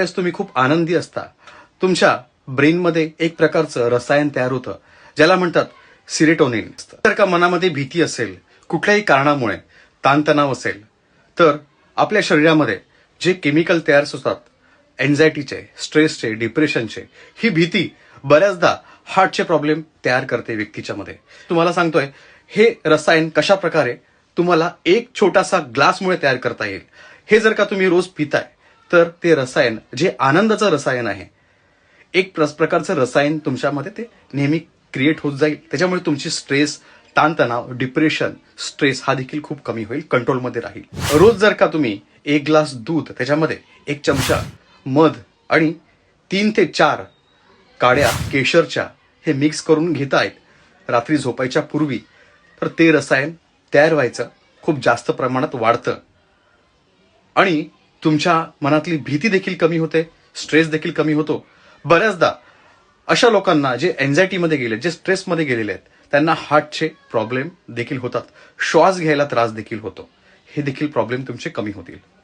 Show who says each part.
Speaker 1: वेळेस तुम्ही खूप आनंदी असता. तुमच्या ब्रेनमध्ये एक प्रकारचं रसायन तयार होतं ज्याला म्हणतात सिरेटोनिन. जर का मनामध्ये भीती असेल कुठल्याही कारणामुळे ताणतणाव असेल तर आपल्या शरीरामध्ये जे केमिकल तयार होतात एन्झायटीचे स्ट्रेसचे डिप्रेशनचे ही भीती बऱ्याचदा हार्टचे प्रॉब्लेम तयार करते व्यक्तीच्या मध्ये. तुम्हाला सांगतोय हे रसायन कशा प्रकारे तुम्हाला एक छोटासा ग्लासमुळे तयार करता येईल? हे जर का तुम्ही रोज पिताय तर ते रसायन जे आनंदाचं रसायन आहे. एक प्रस- प्रकारचं रसायन तुमच्यामध्ये ते नेहमी क्रिएट होत जाईल. त्याच्यामुळे तुमची स्ट्रेस ताणतणाव डिप्रेशन स्ट्रेस हा देखील खूप कमी होईल कंट्रोलमध्ये राहील. रोज जर का तुम्ही एक ग्लास दूध त्याच्यामध्ये एक चमचा मध आणि तीन ते चार काड्या केशरच्या हे मिक्स करून घेत आहेत रात्री झोपायच्या पूर्वी तर ते रसायन तयार व्हायचं खूप जास्त प्रमाणात वाढतं. आणि तुमच्या मनातली भीती देखील कमी होते स्ट्रेस देखील कमी होतो. बऱ्याचदा अशा लोकांना जे एन्झायटीमध्ये गेले जे स्ट्रेसमध्ये गेलेले आहेत त्यांना हार्टचे प्रॉब्लेम देखील होतात. श्वास घ्यायला त्रास देखील होतो. हे देखील प्रॉब्लेम तुमचे कमी होतील.